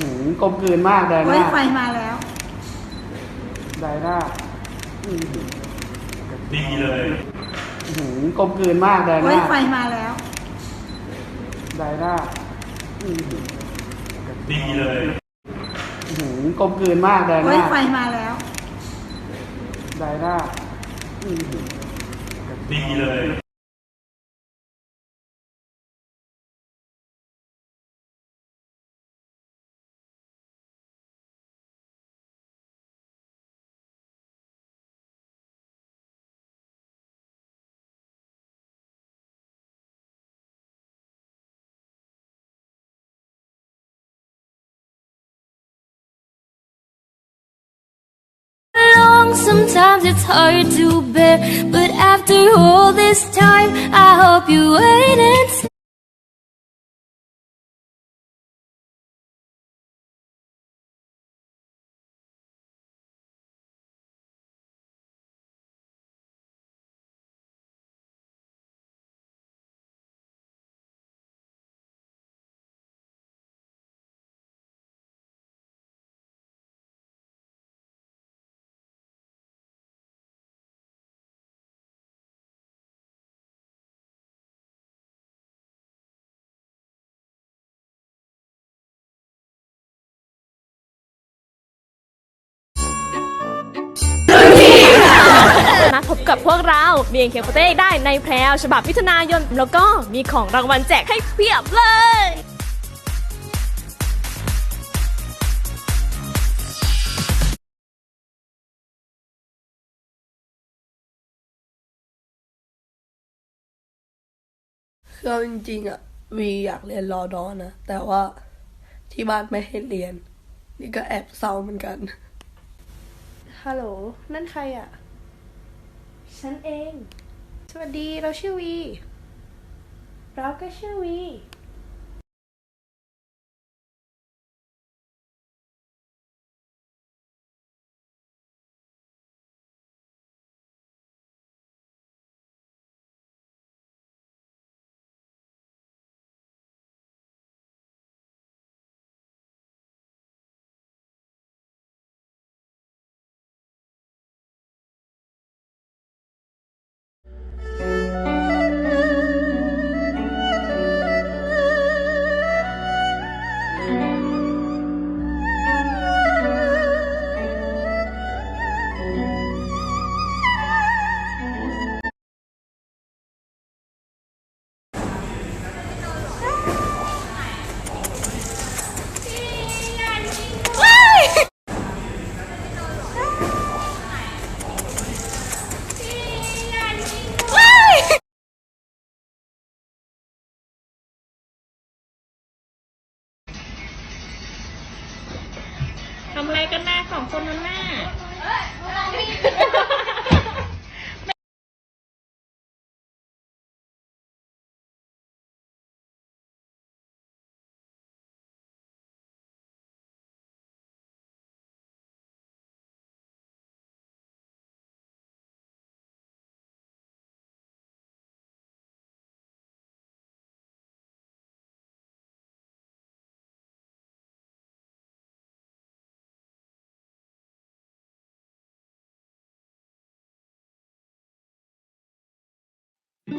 อื้อหือกลมกลืนมากไดโอ้นายไฟมาแล้ว ไดนาอื้อหือดีเลยอื้อหือกลมกลืนมากไดโอ้นายไฟมาแล้ว ไดนาอื้อหือดีเลยอื้อหือกลมกลืนมากไดโอ้นายไฟมาแล้ว ไดนาอื้อหือ ดีเลย sometimes it's hard to bear. But after all this time, I hope you wait and see. พบกับพวกเราเบียงเคฟเต้ได้ในแพรวฉบับมิถุนายน แล้วก็มีของรางวัลแจกให้เพียบเลยคือเอาจริงๆอะวีอยากเรียนรอดอนะ แต่ว่าที่บ้านไม่ให้เรียน นี่ก็แอบเศร้าเหมือนกัน ฮัลโหล นั่นใครอะ ฉันเอง สวัสดีเราชื่อวี เราก็ชื่อวี เ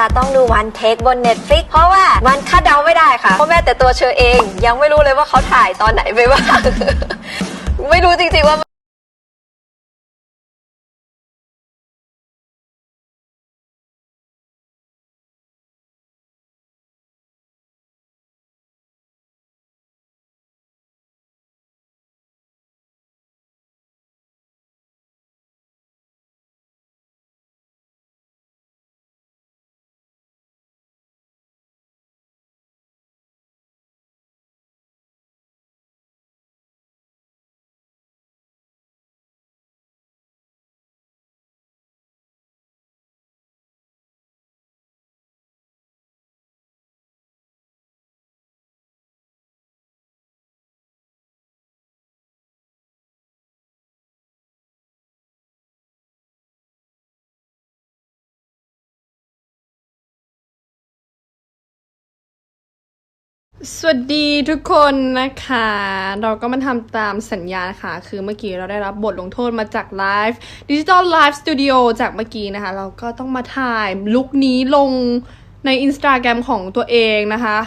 จะต้องดูวันเทคบน Netflix เพราะว่ามันคาดเดาไม่ได้ค่ะเพราะแม่แต่ตัวเชอเอง ยังไม่รู้เลยว่าเขาถ่ายตอนไหนไปบ้าง ไม่รู้จริงๆว่า สวัสดีทุกคนนะคะ เราก็มาทำตามสัญญานะคะคือเมื่อกี้เราได้รับบทลงโทษมาจากไลฟ์ดิจิตอลไลฟ์สตูดิโอจากเมื่อกี้นะคะ เราก็ต้องมาถ่ายลุคนี้ลงใน Instagram ของตัวเองนะคะ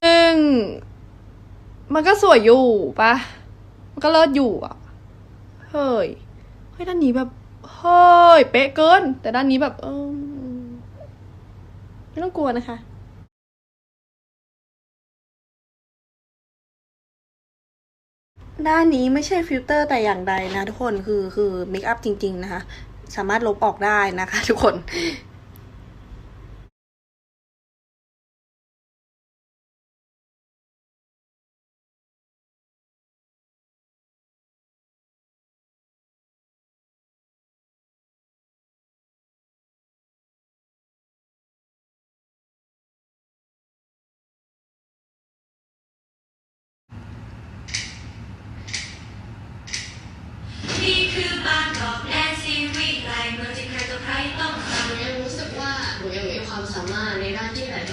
ซึ่งมันก็สวยอยู่ปะมันก็เลิศอยู่อะเฮ้ย เฮ้ย ด้านนี้แบบ เฮ้ย เป๊ะเกิน แต่ด้านนี้แบบ เออไม่ต้องกลัวนะคะ ด้านนี้ไม่ใช่ฟิลเตอร์แต่อย่างใดนะทุกคนคือคือเมคอัพจริง ๆ นะคะ สามารถลบออกได้นะคะ ทุกคน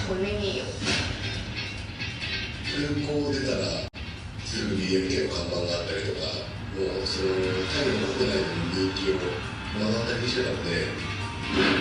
คนไม่มีอยู่ 空港出たらすぐ BMK の看板があったりとかもうそのタイの国内での人気を目の当たりにしてたので。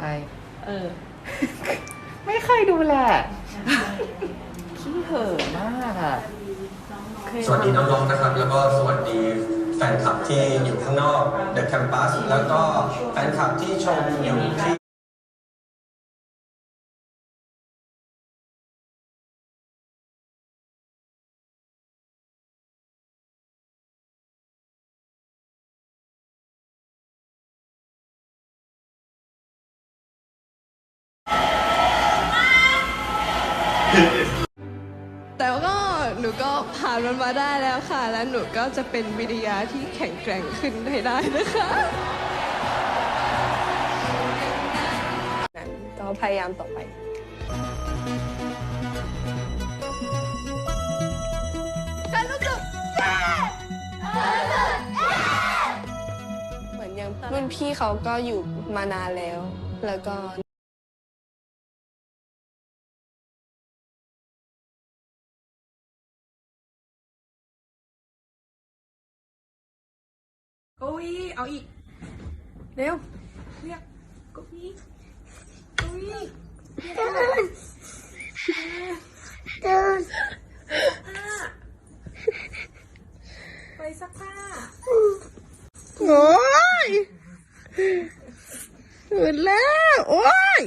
ไป เออ ไม่เคยดูแหละขี้เห่อะมากอะสวัสดีน้องๆนะครับ แล้วก็สวัสดีแฟนคลับที่อยู่ข้างนอก The Campus แล้วก็แฟนคลับที่ชมอยู่ที่ มันมาได้แล้วค่ะ แล้วหนูก็จะเป็นวิทยาที่แข็งแกร่งขึ้นให้ได้นะคะก็พยายามต่อไปฉันรู้สึกเหมือนยังรุ่นพี่เขาก็อยู่มานานแล้ว แล้วก็เก้ เอาอีก เร็ว เรียกเก้าอี้เก้าอี้ไปซักผ้าโอ้ยตื่นแล้ว โอ้ย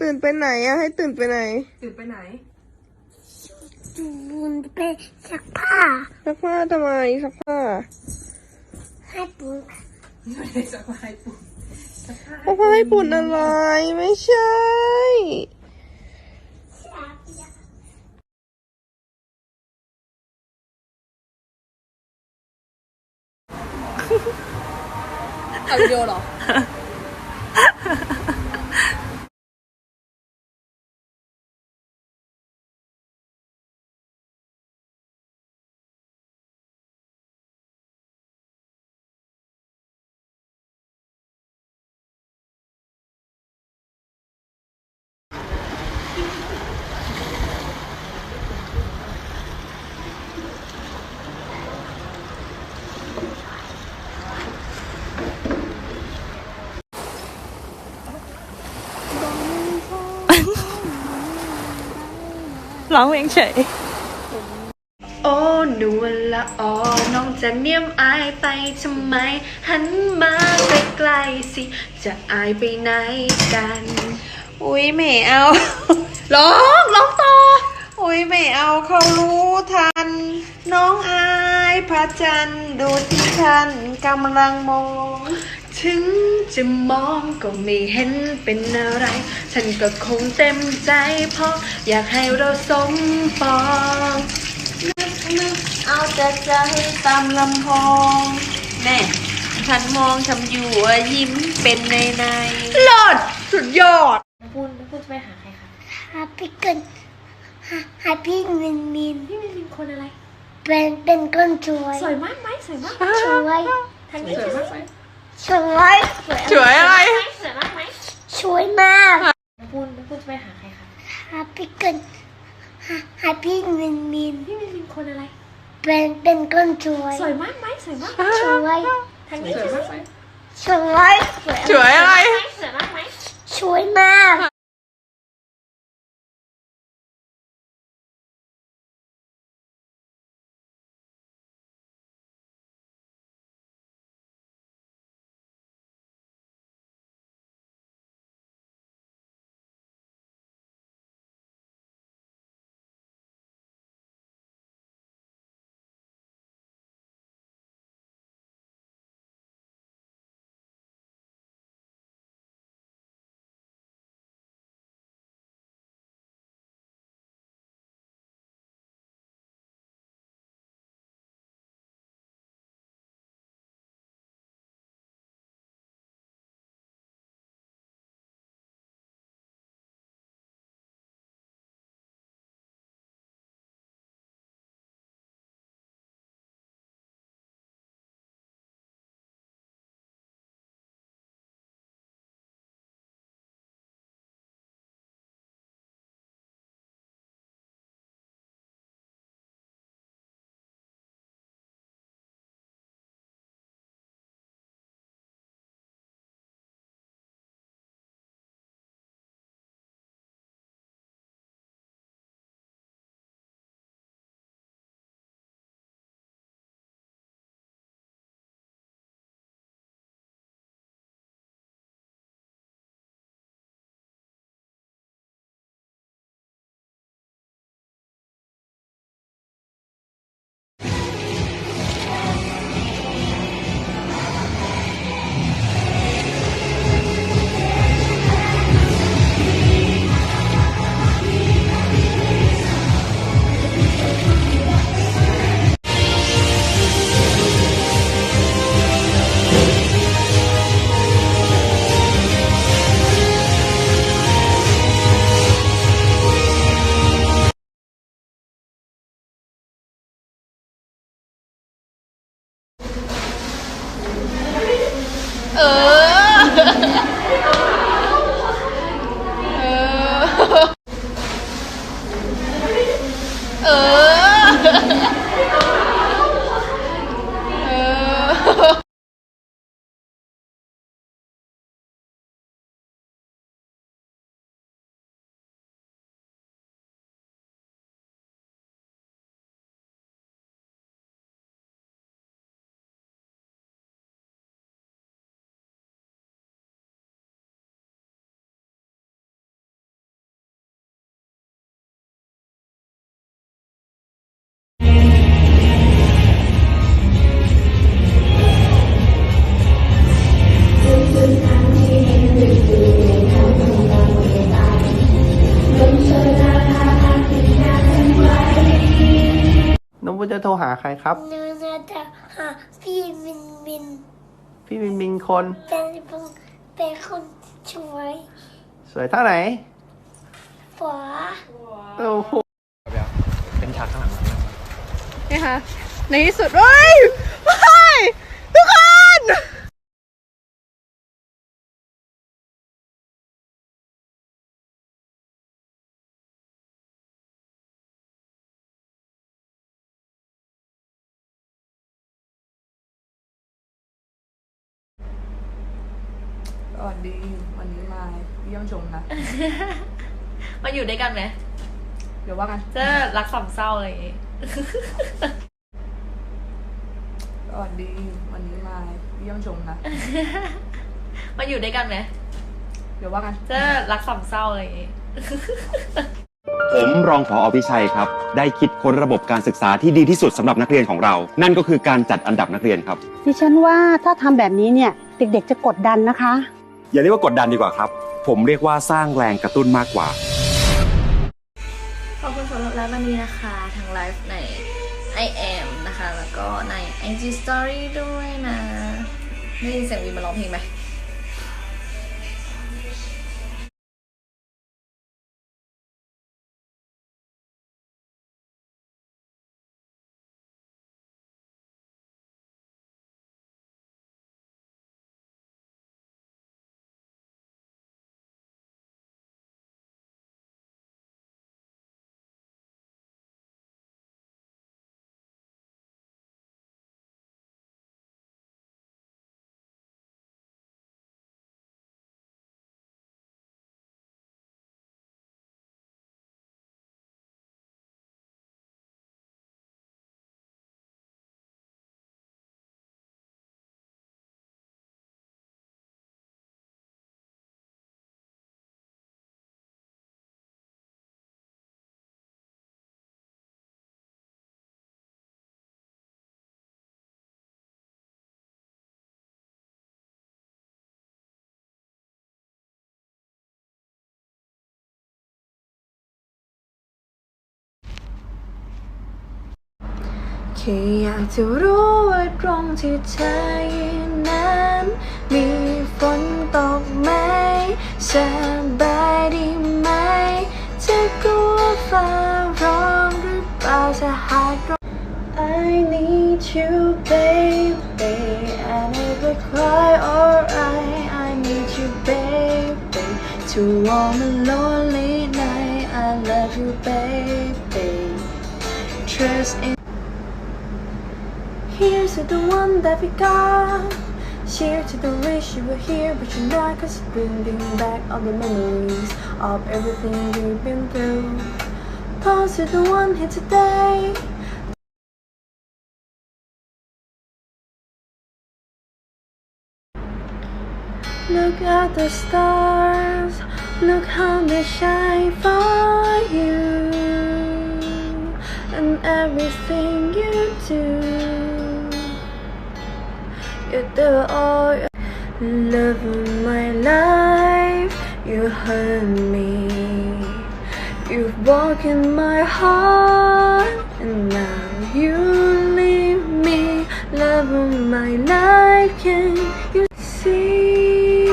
ตื่นไปไหนอะให้ตื่นไปไหน ตื่นไปไหนซักผ้าทำไมซักผ้า ไม่ได้ซักผ้าให้ปุ๊บซักผ้าให้ปุ่นอะไร ไม่ใช่ เอาวิดีโอเหรอ ร้องเพลงเฉย โอ้หนูละออน้องจะเนียมอายไปทำไม หันมาใกล้ๆสิ จะอายไปไหนกัน อุ้ยไม่เอา ร้องร้องต่อ อุ้ยไม่เอาเขารู้ทัน น้องอายพระจันทร์ดูที่ฉันกำลังมอง ถึงจะมองก็ไม่เห็นเป็นอะไร ฉันก็คงเต็มใจเพราะอยากให้เราสมปองนึกนึกเอาแต่ใจตามลำพองแน่ฉันมองทำอยู่อะยิ้มเป็นในในหลอดสุดยอดคุณคุณจะไปหาใครคะหาพี่เกินหาหาพี่มินมินพี่มินมินคนอะไร เป็นเป็นคนสวยสวยมากไหมสวยมากสวยทางนี้สวยมากไหม สวยสวยอะไร สวยมากไหมสวยมากคุณคุณจะไปหาใครคะหาพี่เกินหาหาพี่มินมินพี่มินมินคนอะไร เป็นเป็นคนสวยสวยมากไหมสวยมากสวยทางนี้สวยมากไหมสวยสวยอะไรสวยมากไหมสวยมาก จะโทรหาใครครับ หนูจะหาพี่มินมิน พี่มินมินคน เป็นคนเป็นคนสวยสวยเท่าไหนฝาโอ้โหเป็นฉากข้างหลังนี่ค่ะในที่สุดเฮ้ยเฮ้ยทุกคน สวัสดีวันนี้มาเยี่ยมชมนะ มาอยู่ด้วยกันไหมเดี๋ยวว่ากันจะรักสามเศร้าอะไรอย่างงี้สวัสดีวันนี้มาเยี่ยมชมนะ มาอยู่ด้วยกันไหมเดี๋ยวว่ากันจะรักสามเศร้าอะไรอย่างงี้ผมรองผออภิชัยครับ ได้คิดค้นระบบการศึกษาที่ดีที่สุดสำหรับนักเรียนของเรา นั่นก็คือการจัดอันดับนักเรียนครับ ดิฉันว่าถ้าทำแบบนี้เนี่ย เด็กๆจะกดดันนะคะ อย่าเรียกว่ากดดันดีกว่าครับ ผมเรียกว่าสร้างแรงกระตุ้นมากกว่า ขอบคุณสำหรับไลฟ์วันนี้นะคะทางไลฟ์ใน I am นะคะ แล้วก็ใน IG Story ด้วยนะ ได้ยินเสียงวีมาร้องเพลงไหม แค่อยากจะรู้ว่าตรงที่เธอยืนนั้น มีฝนตกไหมสบายดีไหมจะกลัวฟ้าร้องหรือเปล่าจะหากร้อง I need you baby I never cry or I I need you baby to warm to the one that we got. Cheers to the wish you were here, but you're not. Cause bringing back all the memories of everything we've been through. Pause to the one here today. Look at the stars, look how they shine for you and everything you do. You do all your love of my life. You hurt me. You've broken my heart, and now you leave me. Love of my life, can you see?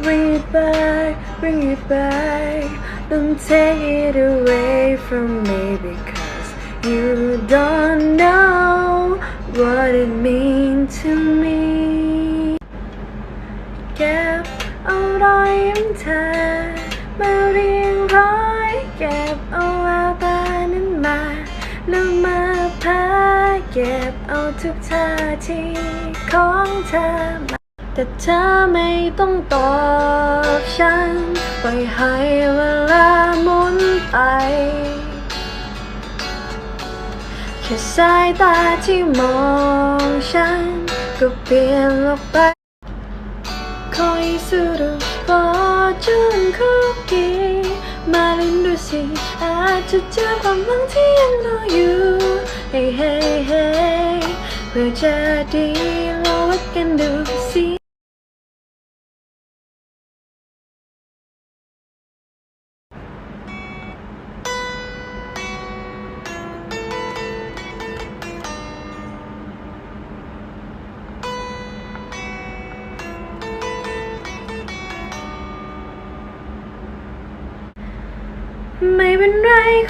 Bring it back, bring it back. Don't take it away from me because you don't know what it means to me. เก็บเอารอยยิ้มเธอมาเรียงร้อยเก็บเอาแววตานั้นมาแล้วมาพาเก็บเอาทุกท่าทีของเธอมาแต่เธอไม่ต้องตอบฉันปล่อยให้เวลาหมุนไป แค่สายตาที่มองฉัน ก็เปลี่ยนโลกไปคอยสุดฟอจนคุกกี้ มาเล่นดูสิอาจจะเจอความหวังที่ยังรออยู่ เฮ้เฮ้เฮ้เพื่อจะดีลองวัดกันดูสิ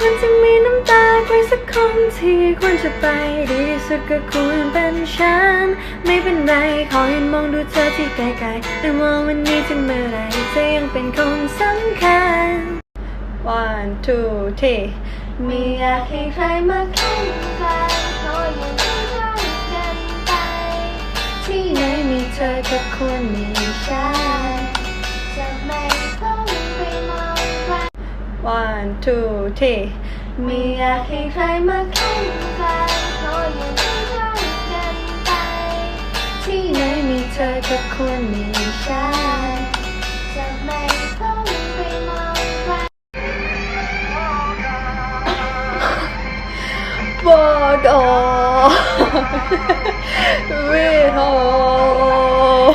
คนจะมีน้ำตาใครสักคนที่ควรจะไปดีสุดก็ควรเป็นฉัน ไม่เป็นไรขอยืนมองดูเธอที่ไกลๆแต่มองวันนี้ถึงเมื่อไรเธอยังเป็นคนสำคัญ one two three ไม่อยากให้ใครมาเข้าใกล้ขออย่าเพิ่งเข้ากันไป ที่ไหนมีเธอก็ควรมีฉัน one two three ไม่อยากให้ใครมาเข้าใกล้เพราะยังไม่ได้กันไป ที่ไหนมีเธอกับคนมีฉันจะไม่ต้องไปมองใคร Fuck off with all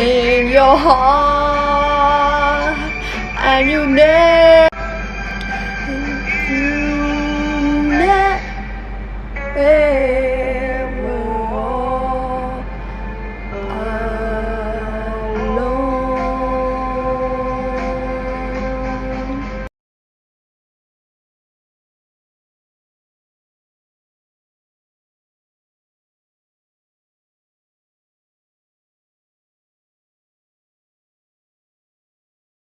in your heart and you never